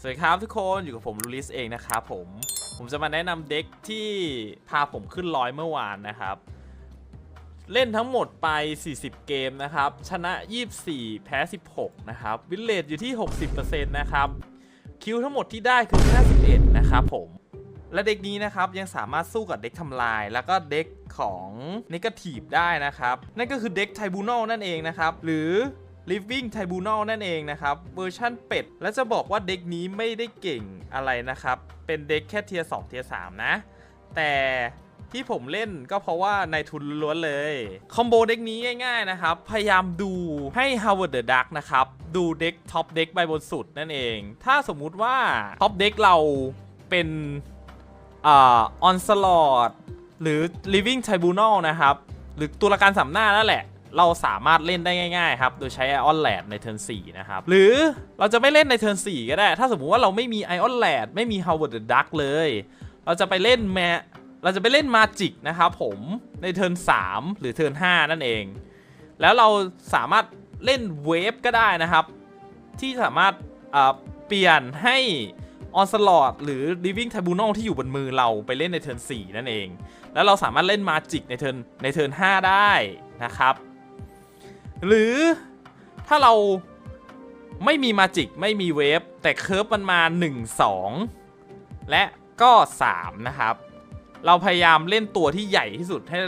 สวัสดีครับทุกคนอยู่กับผมลูลิสเองนะครับผมผมจะมาแนะนำเด็กที่พาผมขึ้นร้อยเมื่อวานนะครับ เล่นทั้งหมดไป 40 เกมนะครับ ชนะ 24 แพ้ 16 นะครับ วินเลตอยู่ที่ 60%นะครับ คิวทั้งหมดที่ได้คือ 51 นะครับผมและเด็กนี้นะครับยังสามารถสู้กับเด็กทำลาย แล้วก็เด็กของน a ก a t i v e ได้นะครับ นั่นก็คือเด็กไทบูน a ลนั่นเองนะครับ หรือ Living Tribunal นั่นเองนะครับ เวอร์ชั่นเป็ด และจะบอกว่าเด็กนี้ไม่ได้เก่งอะไรนะครับ เป็นเด็กแค่เทียร์2เทียร์3นะ แต่ที่ผมเล่นก็เพราะว่าในทุนล้วนเลย คอมโบเด็กนี้ง่ายๆนะครับ พยายามดูให้ Howard the Duck นะครับ ดูเด็กท็อปเด็กใบบนสุดนั่นเอง ถ้าสมมุติว่าท็อปเด็กเราเป็นอ่า Onslaught หรือ Living Tribunal นะครับ หรือตัวละการสามหน้านั่นแหละ เราสามารถเล่นได้ง่ายๆครับ โดยใช้ Ion Lad ในเทิร์น4นะครับ หรือเราจะไม่เล่นในเทิร์น4ก็ได้ ถ้าสมมุติว่าเราไม่มี Ion Lad ไม่มี Howard the Duck เลย เราจะไปเล่นแมเราจะไปเล่นมาจิกนะครับผมในเทิร์น3หรือเทิร์น5นั่นเอง แล้วเราสามารถเล่นเวฟก็ได้นะครับ ที่สามารถเปลี่ยนให้ Onslaught หรือ Living Tribunal ที่อยู่บนมือเราไปเล่นในเทิร์น4นั่นเอง แล้วเราสามารถเล่นมาจิกในเทิร์นในเทิร์น5ได้นะครับ หรือถ้าเราไม่มีมาจิกไม่มีเวฟแต่เคิร์ฟมันมา 1 2 และก็ 3 นะครับ เราพยายามเล่นตัวที่ใหญ่ที่สุดให้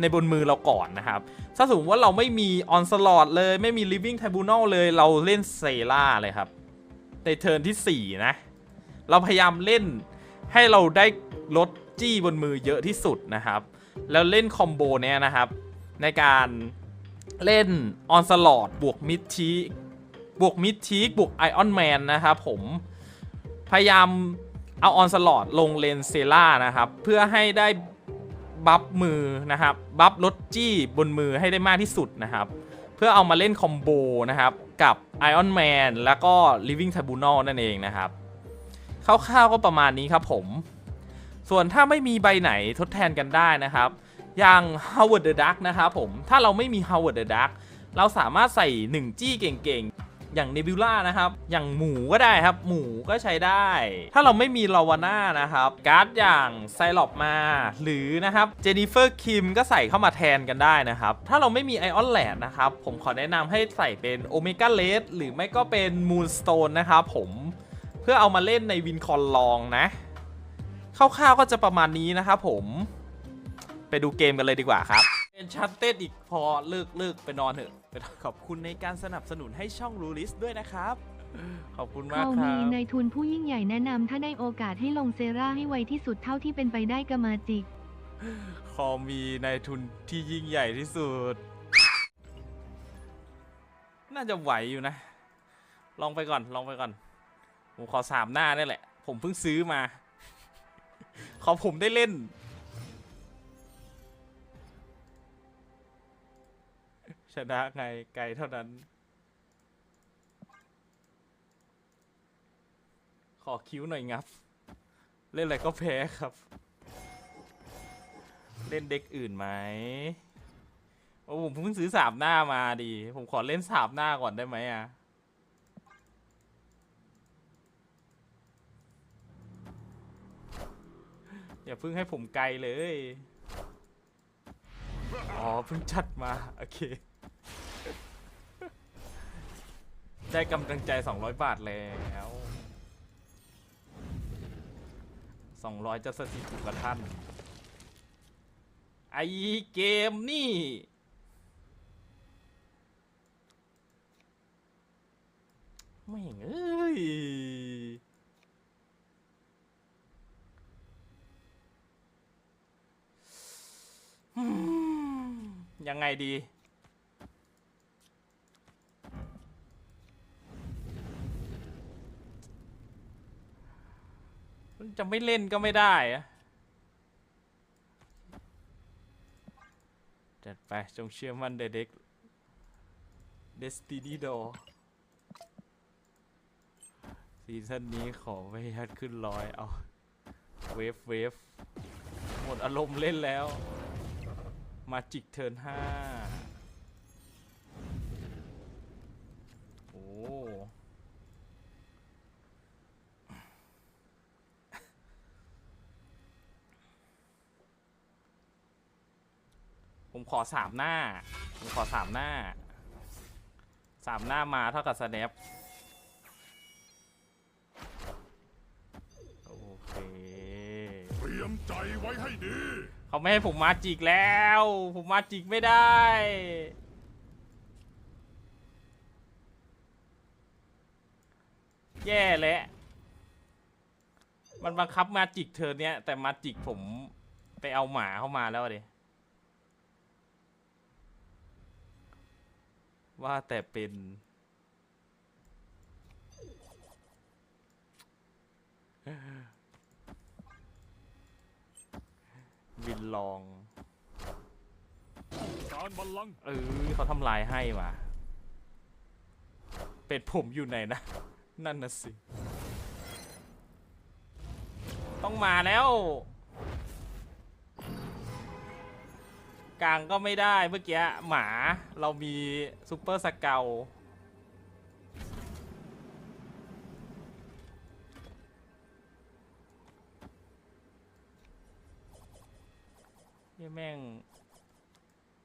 ในบนมือเราก่อนนะครับ ถ้าสมมติว่าเราไม่มีออนสลอดเลยไม่มี Living Tribunal เลยเราเล่นเซล่าเลยครับ ในเทิร์นที่ 4 นะ เราพยายามเล่นให้เราได้ลดจี้บนมือเยอะที่สุดนะครับ แล้วเล่นคอมโบเนี้ยนะครับ ในการ เล่นออนสลอดบวกมิดทีบวกมิดทีบวกไอออนแมนนะครับผม พยายามเอาออนสลอดลงเลนเซล่านะครับ เพื่อให้ได้บัฟมือนะครับ บัฟลดจี้บนมือให้ได้มากที่สุดนะครับ เพื่อเอามาเล่นคอมโบนะครับ กับ Iron Man แล้วก็ Living Tribunal นั่นเองนะครับคร่าวๆก็ประมาณนี้ครับผม ส่วนถ้าไม่มีใบไหนทดแทนกันได้นะครับ อย่าง Howard the Duck นะครับผม ถ้าเราไม่มี Howard the Duck เราสามารถใส่ 1 จี้เก่งๆ อย่าง Nebula นะครับ อย่างหมูก็ได้ครับ หมูก็ใช้ได้ ถ้าเราไม่มีลาวาน่านะครับ การ์ดอย่างไซลอปมา หรือนะครับเจนิเฟอร์คิมก็ใส่เข้ามาแทนกันได้นะครับ ถ้าเราไม่มีไอออนแลนนะครับ ผมขอแนะนำให้ใส่เป็นโอเมก้าเลสหรือไม่ก็เป็นมูนสโตนนะครับผมเพื่อเอามาเล่นในวินคอนลองนะคร่าวๆก็จะประมาณนี้นะครับผม ไปดูเกมกันเลยดีกว่าครับเป็นชัตเต้อีกพอเลิกเลิกไปนอนเถอะไปนอนขอบคุณในการสนับสนุนให้ช่องรูลิสด้วยนะครับ ขอบคุณมากเขาครัมีบในทุนผู้ยิ่งใหญ่แนะนำถ้าได้โอกาสให้ลงเซราให้ไวที่สุดเท่าที่เป็นไปได้กบมาจิกคอมีในทุนที่ยิ่งใหญ่ที่สุด น่าจะไหวอยู่นะ ลองไปก่อนลองไปก่อน ผมขอสามหน้านี่แหละ ผมเพิ่งซื้อมา ขอผมได้เล่น ชนะไงไกลเท่านั้น ขอคิ้วหน่อยงับ เล่นอะไรก็แพ้ครับ เล่นเด็กอื่นไหมโอ้ผมเพิ่งซื้อสามหน้ามาดี ผมขอเล่นสามหน้าก่อนได้ไหมอะอย่าเพิ่งให้ผมไกลเลย อ๋อ เพิ่งจัดมา โอเค ได้กำลังใจ 200 บาทแล้ว200จะสถิตถูกกับท่าน ไอเกมนี่ ไม่เอ้ย ยังไงดี จะไม่เล่นก็ไม่ได้อะจัดไปจงเชื่อมั่นเด็กเดสตินีดอซีซั่นนี้ขอไม่ยัดขึ้นร้อยเอา เวฟเวฟหมดอารมณ์เล่นแล้ว มาจิกเทิร์นห้าโอ้ ผมขอสามหน้า ผมขอสามหน้าสามหน้ามาเท่ากับสแนปโอเคเตรียมใจไว้ให้ดี เขาไม่ให้ผมมาจิกแล้ว ผมมาจิกไม่ได้แย่แล้วมันบังคับมาจิกเธอเนี้ยแต่มาจิกผมไปเอาหมาเข้ามาแล้วดิ ว่าแต่เป็นวินลอง การบัลลังก์เออเขาทำลายให้ว่ะ เป็ดผมอยู่ไหนนะ นั่นน่ะสิ ต้องมาแล้ว กลางก็ไม่ได้เมื่อกี้หมาเรามีซูเปอร์สเกลเหี้ยแม่ง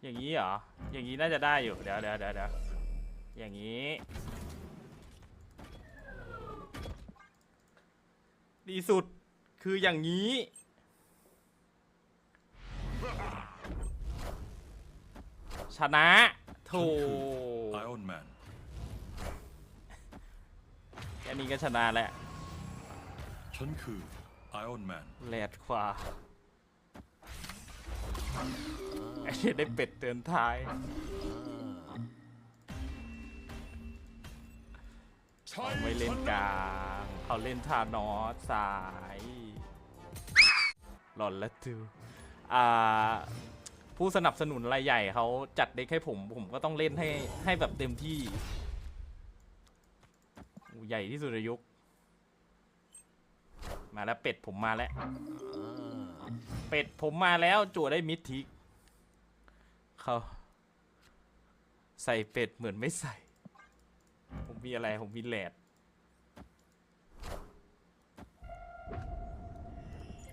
อย่างนี้เหรอ อย่างนี้น่าจะได้อยู่ เดี๋ยวเดี๋ยวเดี๋ยวเดี๋ยวอย่างนี้ดีสุดคืออย่างนี้ ชนะโถไอออนแมนแค่นี้ก็ชนะแล้วฉันคือไอออนแมนแลดขวาไอ้เนี่ยได้เป็ดเตือนท้ายใช่ไม่เล่นกลางเขาเล่นทานอสสาย หล่อนละทูอ่า ผู้สนับสนุนรายใหญ่เขาจัดเด็กให้ผมผมก็ต้องเล่นให้ให้แบบเต็มที่ใหญ่ที่สุดในยุค มาแล้วเป็ดผมมาแล้ว เป็ดผมมาแล้วจั่วได้มิดทิกเขาใส่เป็ดเหมือนไม่ใส่ ผมมีอะไร ผมมีแหลด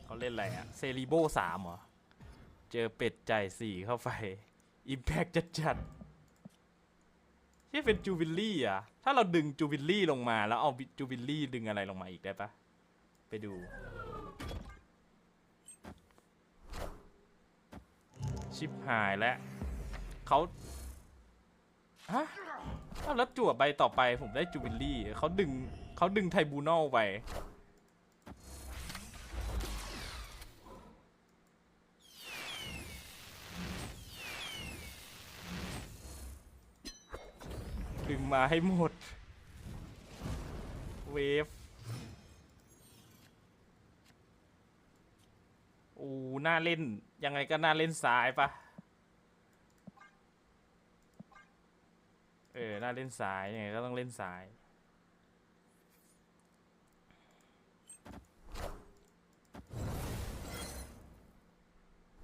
เขาเล่นอะไรอะเซรีโบสามเหรอ เจอเป็ดจ่ายสี่เข้าไปอิมแพกจัดจัดๆที่เป็นจูวิลลี่อะ ถ้าเราดึงจูวิลลี่ลงมาแล้วเอาจูวิลลี่ดึงอะไรลงมาอีกได้ปะไปดู ชิบหายแล้วเขาฮะอ้าวแล้วจั่วใบต่อไปผมได้จูวิลลี่เขาดึงเขาดึงไทบูนอลไป ดึงมาให้หมด เวฟอูน่าเล่น ยังไงก็น่าเล่นสายปะเออ น่าเล่นสาย ยังไงก็ต้องเล่นสาย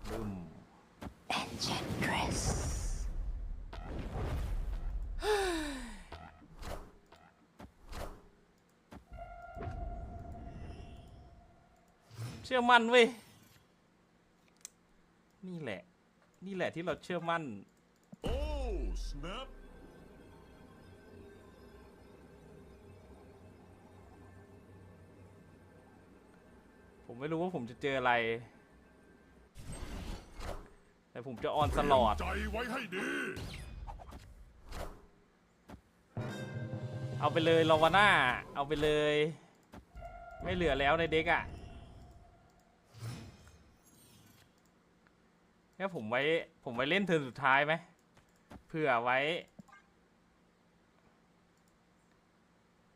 บึ้ม เชื่อมั่นเว้ย นี่แหละ นี่แหละที่เราเชื่อมั่น โอ้สแนปผมไม่รู้ว่าผมจะเจออะไร แต่ผมจะออนสลอด ใจไว้ให้ดี เอาไปเลยลาวาน่า เอาไปเลย ไม่เหลือแล้วในเด็กอะ่ะเนี่ยผมไว้ ผมไว้เล่นเทิร์นสุดท้ายไหมเพื่อไว้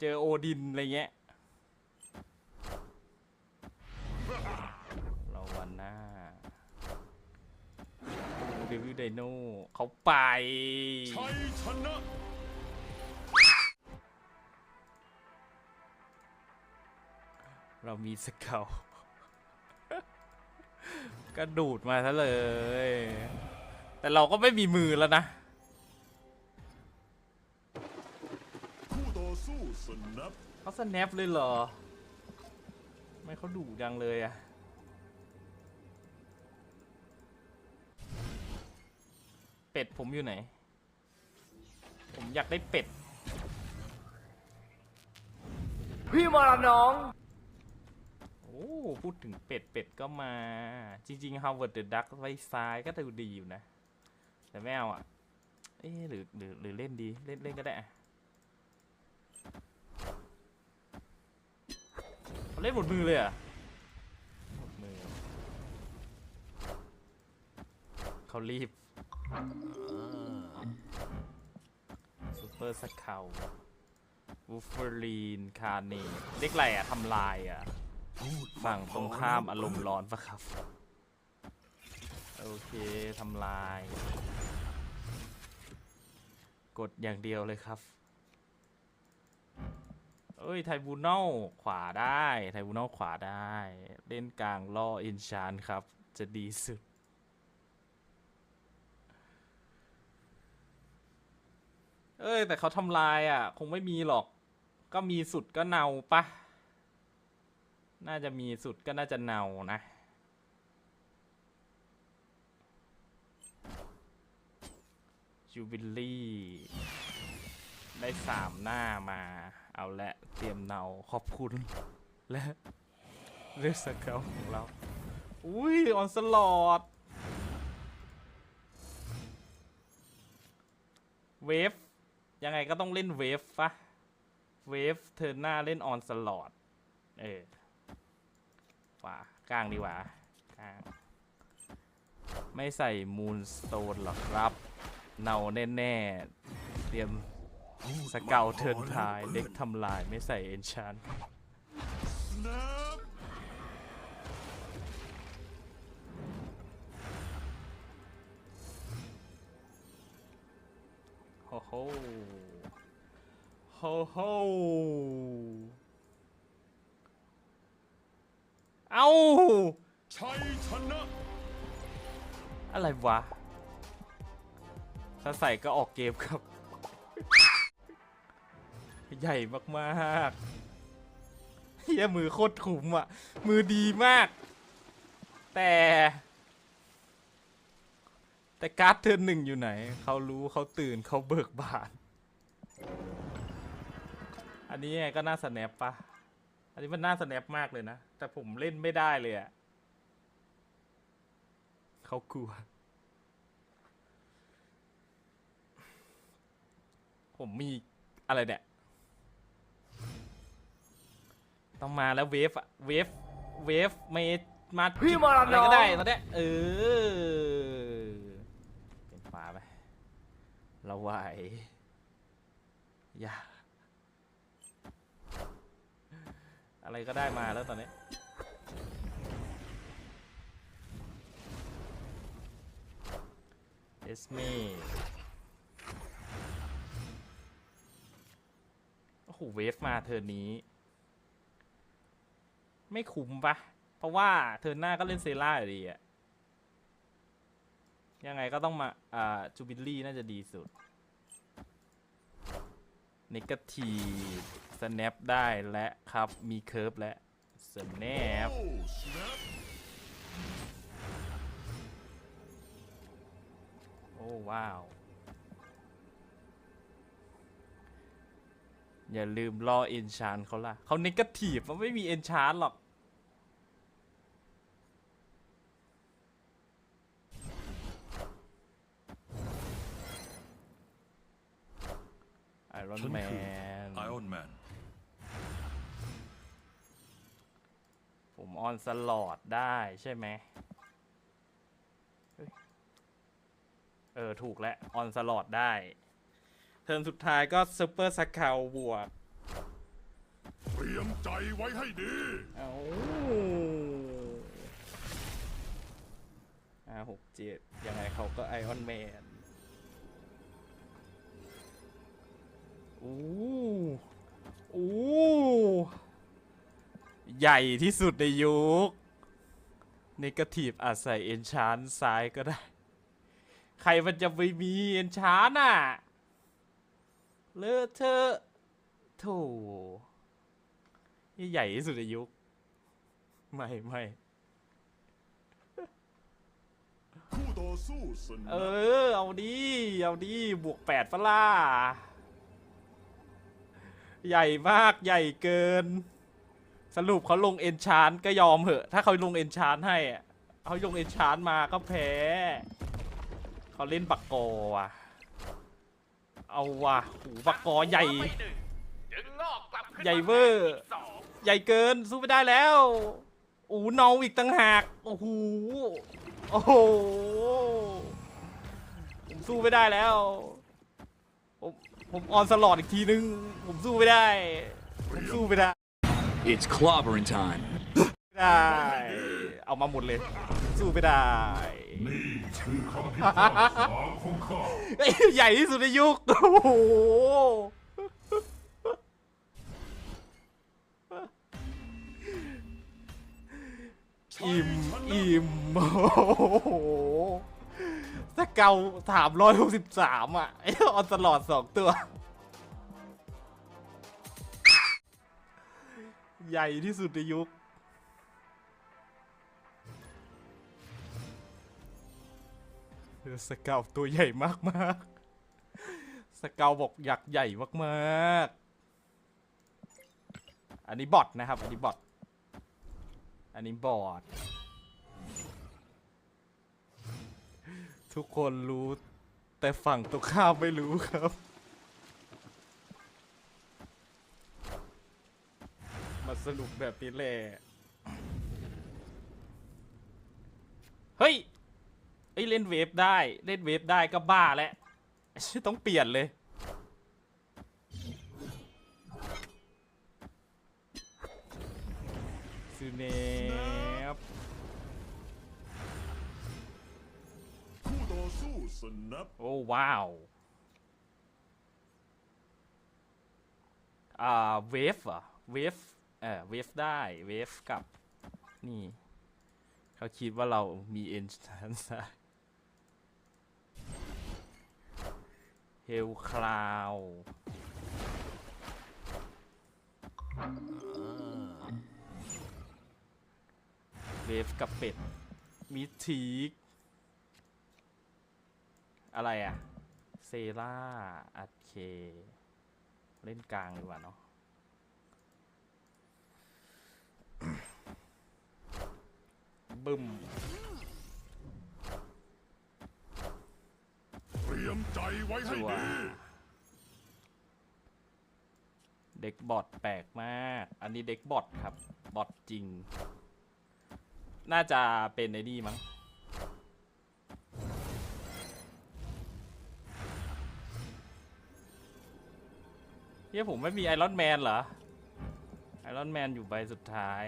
เจอโอดิน อะไรเงี้ยลาวาน่าเดวิลไดโนเขาไป ชัยชนะเรามีสเกล ก็ดูดมาซะเลย แต่เราก็ไม่มีมือแล้วนะ คู่ต่อสู้สแนปเขาสแนปเลยเหรอ ไม่เขาดุดังเลยอะเป็ดผมอยู่ไหน ผมอยากได้เป็ด พี่มาละน้อง อ้พูดถึงเป็ดเป็ดก็มา จริงๆ Howard the Duck ไว้ซ้ายก็ดูดีอยู่นะ แต่ไม่เอาอะ เอ๊หรือหรือหรือเล่นดีเล่นเล่นก็ได้อะเขาเล่นหมดมือเลยอะหมดมือเขารีบซูเปอร์สเกลวูฟเฟอรีน คาเนเด็กไรอะทำลายอะ พูดฝั่งตรงข้ามอารมณ์ร้อนปะครับ โอเคทำลาย กดอย่างเดียวเลยครับ เอ้ย ไทบูนอลขวาได้ ไทบูนอลขวาได้ เล่นกลางล่ออินชานครับ จะดีสุด เอ้ย แต่เขาทำลายอะ คงไม่มีหรอก ก็มีสุดก็เนาปะ น่าจะมีสุดก็น่าจะเนานะ จูบิลลี่ ได้สามหน้ามา เอาละเตรียมเนาขอบคุณ และเลือกสเกลของเรา อุ้ยออนสลอดเวฟ ยังไงก็ต้องเล่นเวฟปะเวฟเทิร์หน้าเล่นออนสลอดเออ ขวากลางดีกว่ากลางไม่ใส่มูนสโตนหรอกครับ เนาแน่ๆเตรียมสเกลเทิร์นทายเด็กทำลายไม่ใส่เอนชานโฮโฮโฮโฮ เอ้าชัยชนะอะไรวะ ถ้าใส่ก็ออกเกมครับ ใหญ่มากๆเฮียมือโคตรขุมอะ มือดีมาก แต่ แต่การ์ดเทิร์นหนึ่งอยู่ไหน เขารู้เขาตื่นเขาเบิกบาน อันนี้ไงก็น่าสแนปปะ อันนี้มันน่าสแนปมากเลยนะ แต่ผมเล่นไม่ได้เลยอะเขากลัว ผมมีอะไรเนี่ย ต้องมาแล้วเวฟอะเวฟ เวฟไม่มาพี่มาละอะไรน้องก็ได้ตอนเนี้ยเออ เป็นฟ้าไปเราไหว อย่า อะไรก็ได้มาแล้วตอนนี้เอสเมโอ้โหเวฟมาเทิร์นนี้ ไม่คุ้มปะเพราะว่าเทิร์นหน้าก็เล่นเซล่าอยู่ดีอะยังไงก็ต้องมา อ่า จูบิลลี่น่าจะดีสุด นกาทีฟสแนปได้และครับมีเคิร์ฟและสแนปโอ้ Snap โอ้ว้าว อย่าลืมรอเอนชานเขาล่ะ เขาเนกาทีฟมันไม่มีเอนชานหรอก รอนฉันแมคือ น Iron Man ผมออนสลอดได้ใช่ไหมเฮ้ยเออ ถูกแล้วออนสลอดได้ เทิร์นสุดท้ายก็ซูเปอร์สคาลบวก เตรียมใจไว้ให้ดี เอาห้าหกเจ็ดยังไงเขาก็ไอออนแมน อู้อู้ใหญ่ที่สุดในยุคนกาทีฟอาจใส่เอนชานซ้ายก็ได้ ใครมันจะไปมีเอนชานอะ เลอะเทอะโถนี่ใหญ่ที่สุดในยุค ไม่ไม่คู่ต่อสู้สนเออ เอาดิเอาดิบวกแปดปะล่า ใหญ่มากใหญ่เกิน สรุปเขาลงเอนชานก็ยอมเหอะ ถ้าเขาลงเอนชานให้อะเขาลงเอนชานมาก็แพ้ เขาเล่นบักกอว่ะ เอาว่ะหูบักกอใหญ่ ใหญ่เวอร์ ใหญ่เกินสู้ไม่ได้แล้วอูเนาอีกต่างหาก โอ้โห โอ้โห ผมสู้ไม่ได้แล้ว ผมผมออนสลอดอีกทีนึง ผมสู้ไม่ได้ ผมสู้ไม่ได้ It's clobbering time. ไม่ได้ เอามาหมดเลย สู้ไม่ได้เอ้ยใหญ่ที่สุดในยุค โอ้โห อิ่มอิ่มโอ้โห สเกาสามร้อยหกสิบสามอะไอ้ออนตลอดสองตัว ใหญ่ที่สุดในยุค สเกาตัวใหญ่มากมากๆสเกาบอกอยากใหญ่มากๆ อันนี้บอทนะครับ อันนี้บอทอันนี้บอท ทุกคนรู้ แต่ฝั่งตรงข้ามไม่รู้ครับ มาสนุกแบบนี้แหละ เฮ้ยเอ้ยเล่นเวฟได้ เล่นเวฟได้ก็บ้าแล้วต้องเปลี่ยนเลยซูเน สู้สนับโอ้ว้าวอ่าเวฟเหรอเวฟเออเวฟได้เวฟกับ นี่ เขาคิดว่าเรามีเอนชันซ์เฮลคลาวเวฟกับเป็ดมิทีก อะไรอะเซราอัดเค เล่นกลางดีกว่าเนาะบึ้มเตรียมใจไว้ให้ชัวดี เด็กบอทแปลกมาก อันนี้เด็กบอทครับ บอทจริง น่าจะเป็นไอ้นี่มั้ง เฮียผมไม่มีไอรอนแมนเหรอ ไอรอนแมนอยู่ใบสุดท้าย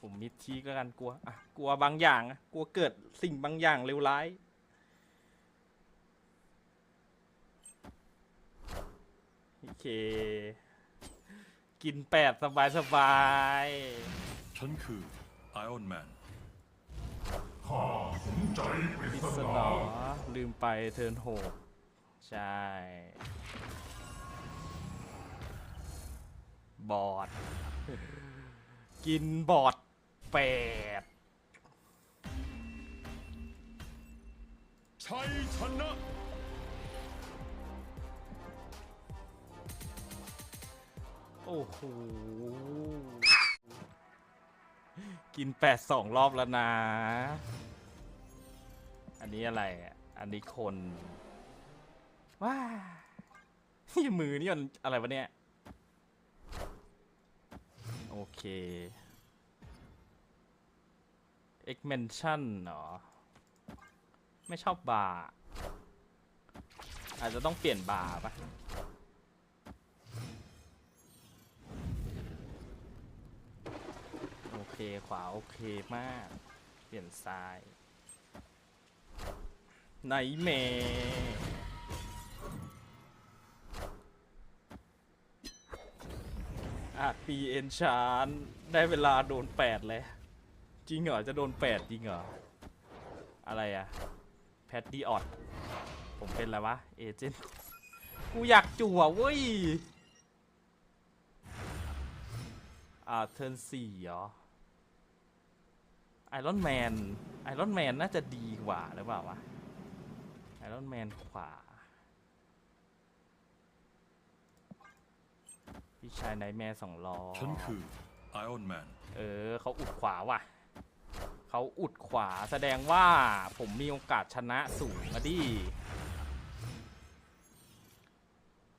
ผมมิดทีกแล้วกันกลัวอะกลัวบางอย่างกลัวเกิดสิ่งบางอย่างเลวร้ายโอเค กินแปดสบายสบายฉันคือไอออนแมน ๆพิศนอลืมไปเทิร์นหกใช่ บอด กินบอดแปดชัยชนะโอ้โห กินแปดสองรอบแล้วนะ อันนี้อะไรอะอันนี้คน ว้าที่มือนี่มันอะไรวะเนี่ย โอเค Exmention เหรอ ไม่ชอบบาร์อาจจะต้องเปลี่ยนบาร์ปะ เคขวาโอเคมาก เปลี่ยนซ้ายไนเมอาจปีเอนชานได้เวลาโดนแปดเลย จริงเหรอ จะโดนแปดจริงเหรอ อะไรอะแพดดี้ออดผมเป็นอะไรวะ เอเจนต์กูอยากจั่วเว้ย อ่า เทิร์นสี่เหรอ ไอรอนแมนไอรอนแมนน่าจะดีกว่าหรือเปล่าวะไอรอนแมนขวา พี่ชายไนท์แมร์สองล้อ ฉันคือ Iron Man เออเขาอุดขวาว่ะ เขาอุดขวาแสดงว่าผมมีโอกาสชนะสูงอะดิ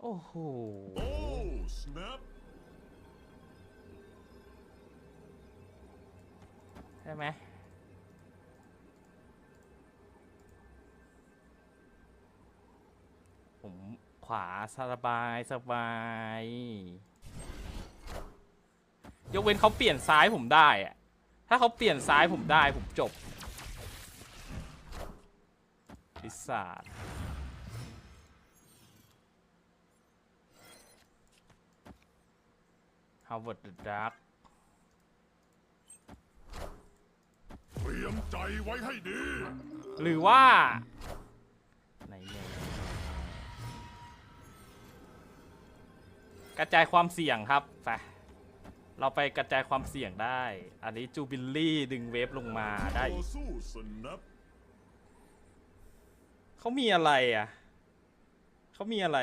โอ้โห Oh snap ใช่ไหมผมขวาสบายสบาย ยกเว้นเขาเปลี่ยนซ้ายผมได้อะถ้าเขาเปลี่ยนซ้ายผมได้ผมจบพิศาจฮาวเวิร์ดดอะดัก เต รียมใจไว้ให้ดี หรือว่าไหนเนี่ยกระจายความเสี่ยงครับไปเราไปกระจายความเสี่ยงได้ อันนี้จูบิลลี่ดึงเวฟลงมาได้ ต่อสู้สนับเขามีอะไรอะ เขามีอะไร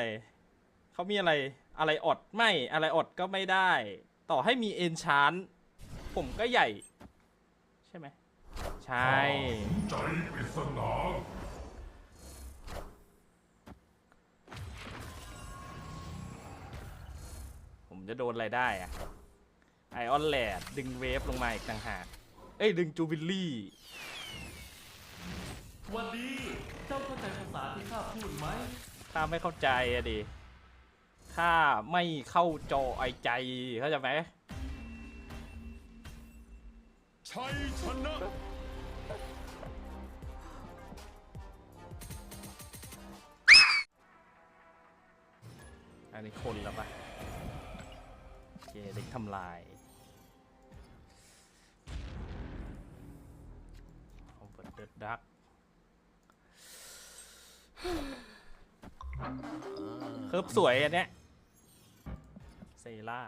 เขามีอะไร อะไรอดไม่ อะไรอดก็ไม่ได้ ต่อให้มีเอนชาน ผมก็ใหญ่ ใช่ไหม ใช่ ใจปริศนาผมจะโดนอะไรได้อะไอออนแลดดึงเวฟลงมาอีกต่างหาก เอ้ย ดึงจูบิลลี่ วันนี้เจ้าเข้าใจภาษาที่ข้าพูดไหมถ้าไม่เข้าใจอะดิถ้าไม่เข้าจอไอใจ เข้าใจไหม ชัยชนะ อันนี้คนแล้วปะโอเคเด็กทำลายเอาเปิดเดดดักเคิร์ฟสวยอันเนี้ยเซล่า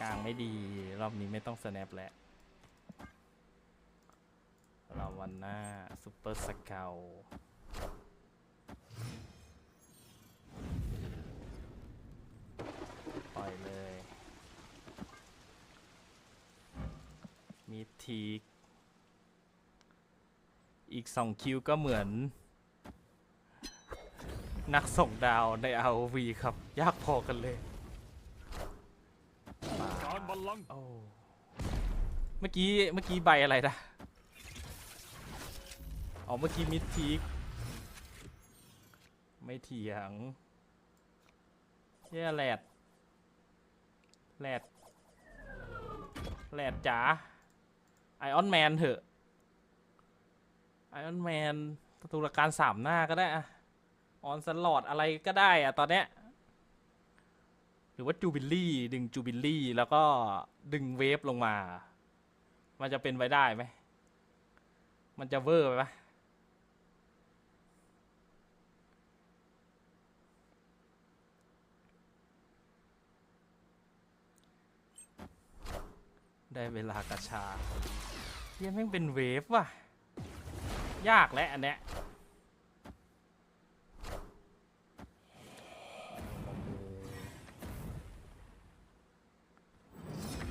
กลางไม่ดี รอบนี้ไม่ต้องสแนปแล้วลาวันหน้าซูเปอร์สเกล ปล่ อยเลย มีทีก อีกสองคิวก็เหมือน นักส่งดาวใน ROV ครับ ยากพอกันเลยการบัลลังก์โอ้เมื่อกี้ เมื่อกี้ใบอะไรนะอ๋อเมื่อกี้มิดทีก ไม่เถียงเฮียแหลด แหลดแหลดจ๋าไอออนแมนเถอะไอออนแมนตุลการสามหน้าก็ได้อะออนสลอดอะไรก็ได้อะตอนเนี้ยหรือว่าจูบิลลี่ ดึงจูบิลลี่ แล้วก็ดึงเวฟลงมา มันจะเป็นไปได้ไหม มันจะเวอร์ไปไหม ได้เวลากระชาเฮียแม่งเป็นเวฟว่ะ ยากและอันเนี้ย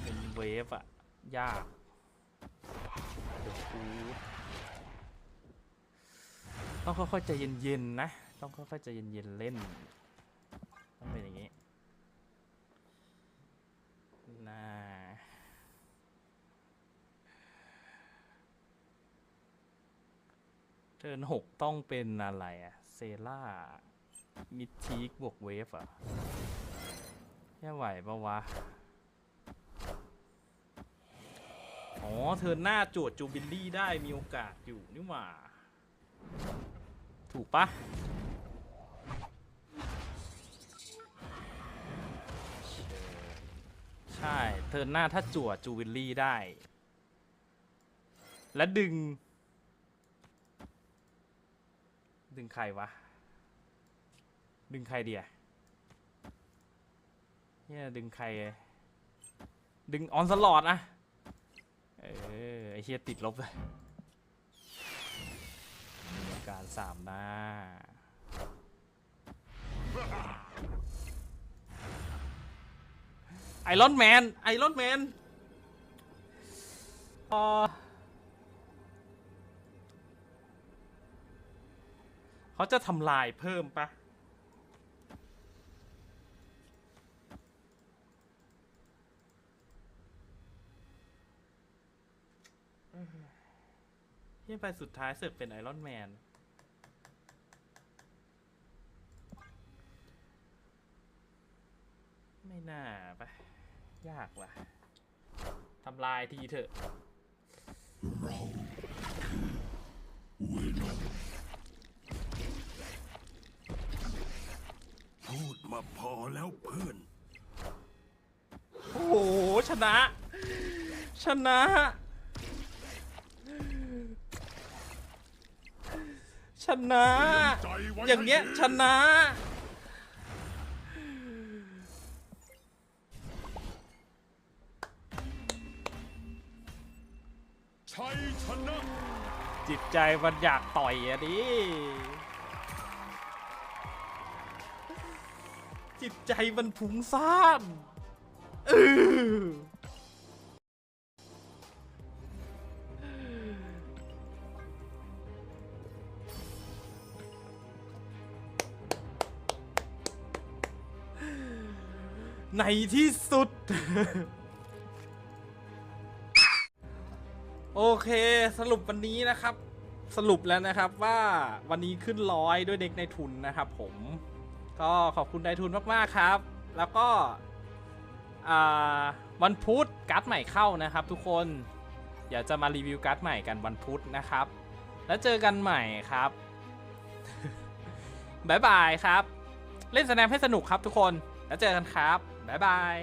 เป็นเวฟอะยากเดี๋ยวกูต้องค่อยๆใจเย็นๆนะ ต้องค่อยๆใจเย็นๆเล่น ต้องเป็นอย่างนี้า เทิร์นหกต้องเป็นอะไรอะเซล่ามิดทีกบวกเวฟอะแค่ไหวปะวะ อ๋อ เธอหน้าจทย์จูบิลลี่ได้มีโอกาสอยู่นี่หว่า ถูกปะใช่ เธอหน้าถ้าจั่วจูบิลลี่ได้ และดึง ดึงใครวะ ดึงใครเดียเนี่ยดึงใคร ดึงออนสลอดนะเออไอเฮียติดลบเลยการสามหน้าไอรอนแมนไอรอนแมนอ๋อ เขาจะทำลายเพิ่มปะเฮียไปสุดท้ายเสือกเป็นไอรอนแมน ไม่น่าไปะยากว่ะทำลายทีเถอะ พูดมาพอแล้วเพื่อน โอ้โหชนะ ชนะ ชนะใจไว้อย่างเงี้ยให้ดีชนะชัยชนะ จิตใจมันอยากต่อยอะดิ จิตใจมันผุงซ่านเออในที่สุด โอเคสรุปวันนี้นะครับ สรุปแล้วนะครับว่าวันนี้ขึ้นร้อยด้วยเด็กในทุนนะครับผม ก็ขอบคุณนายทุนมากๆครับ แล้วก็วันพุธการ์ดใหม่เข้านะครับทุกคนเดี๋ยวจะมารีวิวการ์ดใหม่กันวันพุธนะครับ แล้วเจอกันใหม่ครับบ๊ายบายครับ เล่นสแนมให้สนุกครับทุกคน แล้วเจอกันครับบ๊ายบาย